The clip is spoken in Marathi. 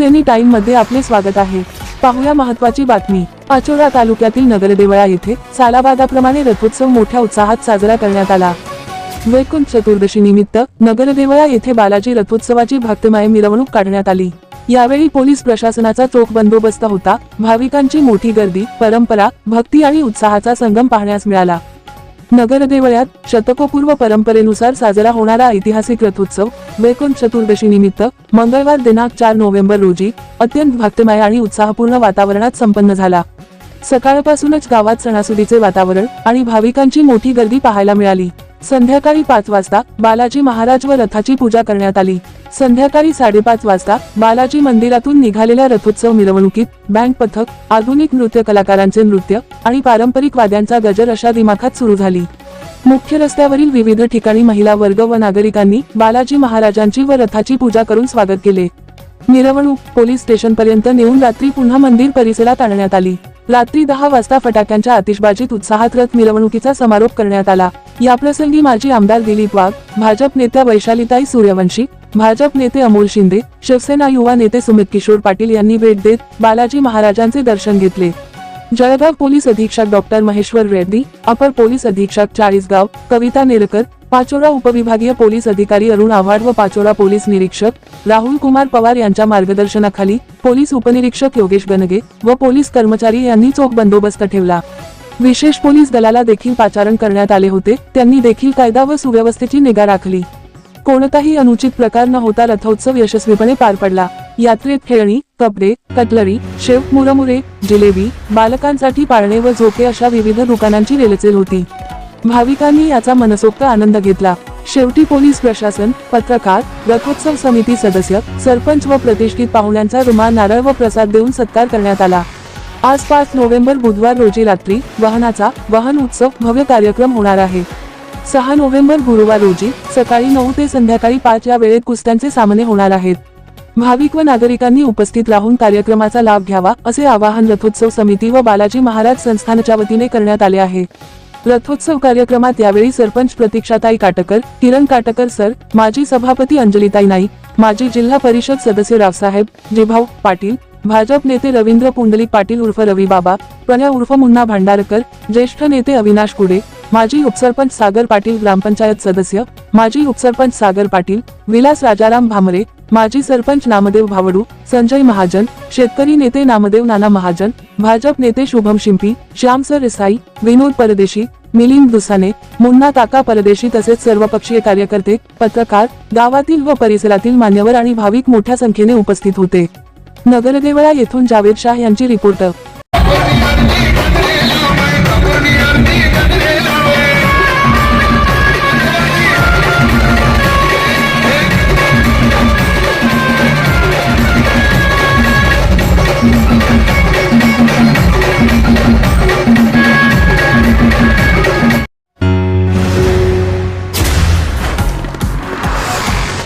न्यूज एनी टाइममध्ये आपले स्वागत आहे. पाहूया महत्वाची बातमी. अचोरा तालुक्यातील नगरदेवळा येथे सालाबादाप्रमाणे रथोत्सव मोठ्या उत्साहात साजरा करण्यात आला. वैकुंठ चतुर्दशी निमित्त नगरदेवळा येथे बालाजी रथोत्सवाची भक्तमय मिरवणूक काढण्यात आली. यावेळी पोलीस प्रशासनाचा चोख बंदोबस्त होता. भाविकांची मोठी गर्दी परंपरा भक्ती आणि उत्साहाचा संगम पाहण्यास मिळाला. नगरदेवळ्यात शतकोपूर्व परंपरेनुसार साजरा होणारा ऐतिहासिक रथोत्सव वैकुंठ चतुर्दशी निमित्त मंगळवार दिनांक चार नोव्हेंबर रोजी अत्यंत भक्तमय आणि उत्साहपूर्ण वातावरणात संपन्न झाला. सकाळपासूनच गावात सणासुदीचे वातावरण आणि भाविकांची मोठी गर्दी पाहायला मिळाली. संध्याकाळी पाच वाजता बालाजी महाराज व रथाची पूजा करण्यात आली. संध्याकाळी साडेपाच वाजता बालाजी मंदिरातून निघालेल्या रथोत्सव मिरवणुकीत बँक पथक आधुनिक नृत्य कलाकारांचे नृत्य आणि पारंपरिक वाद्यांचा गजर अशा दिमाखात सुरू झाली. मुख्य रस्त्यावरील विविध ठिकाणी महिला वर्ग व नागरिकांनी बालाजी महाराजांची व रथाची पूजा करून स्वागत केले. मिरवणूक पोलीस स्टेशनपर्यंत नेऊन रात्री पुन्हा मंदिर परिसरात आणण्यात आली. रात्री दहा वाजता फटाक्यांच्या आतिषबाजीत उत्साहात रथ मिरवणुकीचा समारोप करण्यात आला. याप्रसंगी माजी आमदार दिलीप वाघ भाजप नेत्या वैशालीताई सूर्यवंशी भाजप नेते अमोल शिंदे शिवसेना युवा नेते सुमित किशोर पाटील यांनी भेट देत बालाजी महाराजांचे दर्शन घेतले. जळगाव पोलीस अधीक्षक डॉक्टर महेश्वर रेड्डी अपर पोलीस अधीक्षक चाळीसगाव कविता नेरकर पाचोरा उपविभागीय पोलीस अधिकारी अरुण आव्हाड व पाचोरा पोलीस निरीक्षक राहुल कुमार पवार यांच्या मार्गदर्शनाखाली पोलीस उपनिरीक्षक योगेश गणगे व पोलीस कर्मचारी यांनी चोख बंदोबस्त ठेवला. विशेष पोलीस दलाला देखील पाचारण करण्यात आले होते त्यांनी देखील कायदा व सुव्यवस्थेची निगा राखली. कोणताही अनुचित प्रकार न होता रथोत्सव यशस्वीपणे पार पडला. यात्रेत खेळणी कपडे कटलरी शेव मुरमुरे जिलेबी बालकांसाठी पाळणे व झोके अशा विविध दुकानांची रेलचेल होती. भाविकांनी याचा मनसोक्त आनंद घेतला. शेवटी पोलीस प्रशासन पत्रकार रथोत्सव समिती सदस्य सरपंच व प्रतिष्ठित पाहुण्यांचा रुमाल नारळ व प्रसाद देऊन सत्कार करण्यात आला. आज पाच नोव्हेंबर बुधवार रोजी रात्री वाहनाचा वाहन उत्सव भव्य कार्यक्रम होणार आहे. सहा नोव्हेंबर गुरुवार रोजी सकाळी नऊ ते संध्याकाळी पाच या वेळेत कुस्त्यांचे सामने होणार आहेत. भाविक व नागरिकांनी उपस्थित राहून कार्यक्रमाचा लाभ घ्यावा असे आवाहन रथोत्सव समिती व बालाजी महाराज संस्थानच्या वतीने करण्यात आले आहे. रथोत्सव कार्यक्रमात यावेळी सरपंच प्रतीक्षाताई काटकर किरण काटकर सर माजी सभापती अंजलीताई नाईक माजी जिल्हा परिषद सदस्य रावसाहेब जिभाऊ पाटील भाजप नेते रवींद्र पुंडलिक पाटील उर्फ रवी बाबा प्रणय उर्फ मुन्ना भांडारकर ज्येष्ठ नेते अविनाश कुडे माजी उपसरपंच सागर पाटील ग्रामपंचायत सदस्य माजी उपसरपंच सागर पाटील विलास राजाराम भामरे माजी सरपंच नामदेव भावडू संजय महाजन शेतकरी नेते नामदेव नाना महाजन भाजप नेते शुभम शिंपी श्यामसर रिसाई विनोद परदेशी मिलिंद दुसाने मुन्ना काका परदेशी तसेच सर्वपक्षीय कार्यकर्ते पत्रकार गावातील व परिसरातील मान्यवर आणि भाविक मोठ्या संख्येने उपस्थित होते. नगरदेवळा येथून जावेद शाह यांची रिपोर्टर